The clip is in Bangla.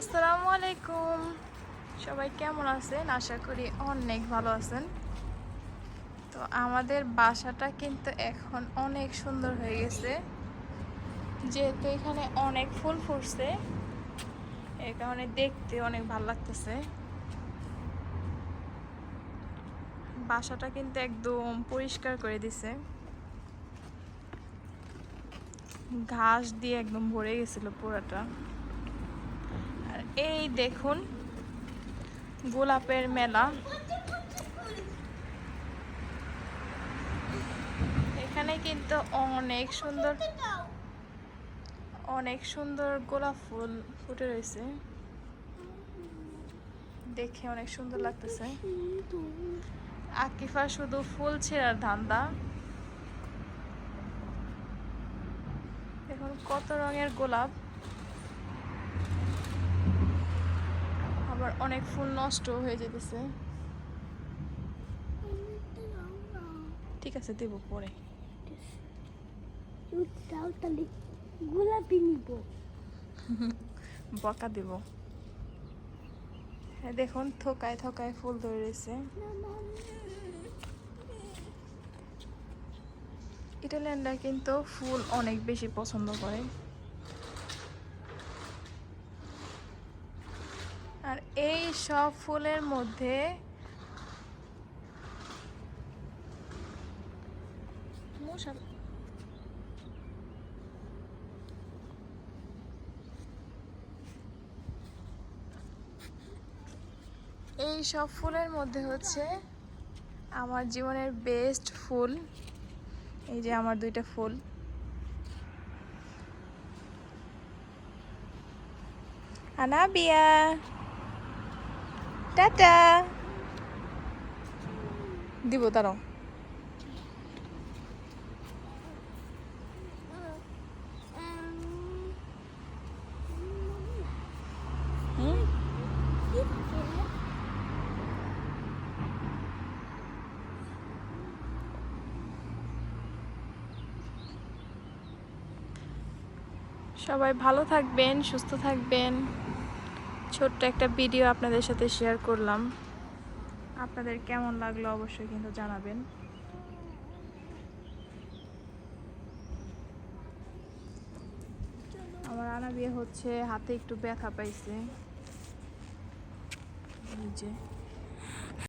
আসসালামু আলাইকুম। সবাই কেমন আছেন? আশা করি অনেক ভালো আছেন। তো আমাদের বাসাটা কিন্তু এখন অনেক সুন্দর হয়ে গেছে। যেহেতু এখানে অনেক ফুল ফুটছে এই কারণে দেখতে অনেক ভালো লাগতেছে। বাসাটা কিন্তু একদম পরিষ্কার করে দিছে। ঘাস দিয়ে একদম ভরে গেছিল পুরাটা। এই দেখুন, গোলাপের মেলা। এখানে কিন্তু অনেক সুন্দর অনেক সুন্দর গোলাপ ফুল ফুটে রয়েছে। দেখে অনেক সুন্দর লাগতেছে। আকিফা শুধু ফুল ছেঁড়ার ধান্দা। দেখুন কত রঙের গোলাপ। আবার অনেক ফুল নষ্ট হয়ে যেতেছে। ঠিক আছে, দেব পরে। গোলাপি নিব বকা দেব। হ্যাঁ দেখুন, থোকায় থোকায় ফুল ধরে রয়েছে। ইটালিয়ানরা কিন্তু ফুল অনেক বেশি পছন্দ করে। আর এই সব ফুলের মধ্যে এই সব ফুলের মধ্যে হচ্ছে আমার জীবনের বেস্ট ফুল। এই যে আমার দুইটা ফুল। আনাবিয়া। টাটা। দিব তারও সবাই ভালো থাকবেন সুস্থ থাকবেন। ছোট্ট একটা ভিডিও আপনাদের সাথে শেয়ার করলাম। আপনাদের কেমন লাগল অবশ্যই কিন্তু জানাবেন। আমার আনা বিয়ে হচ্ছে হাতে একটু ব্যথা পাইছে।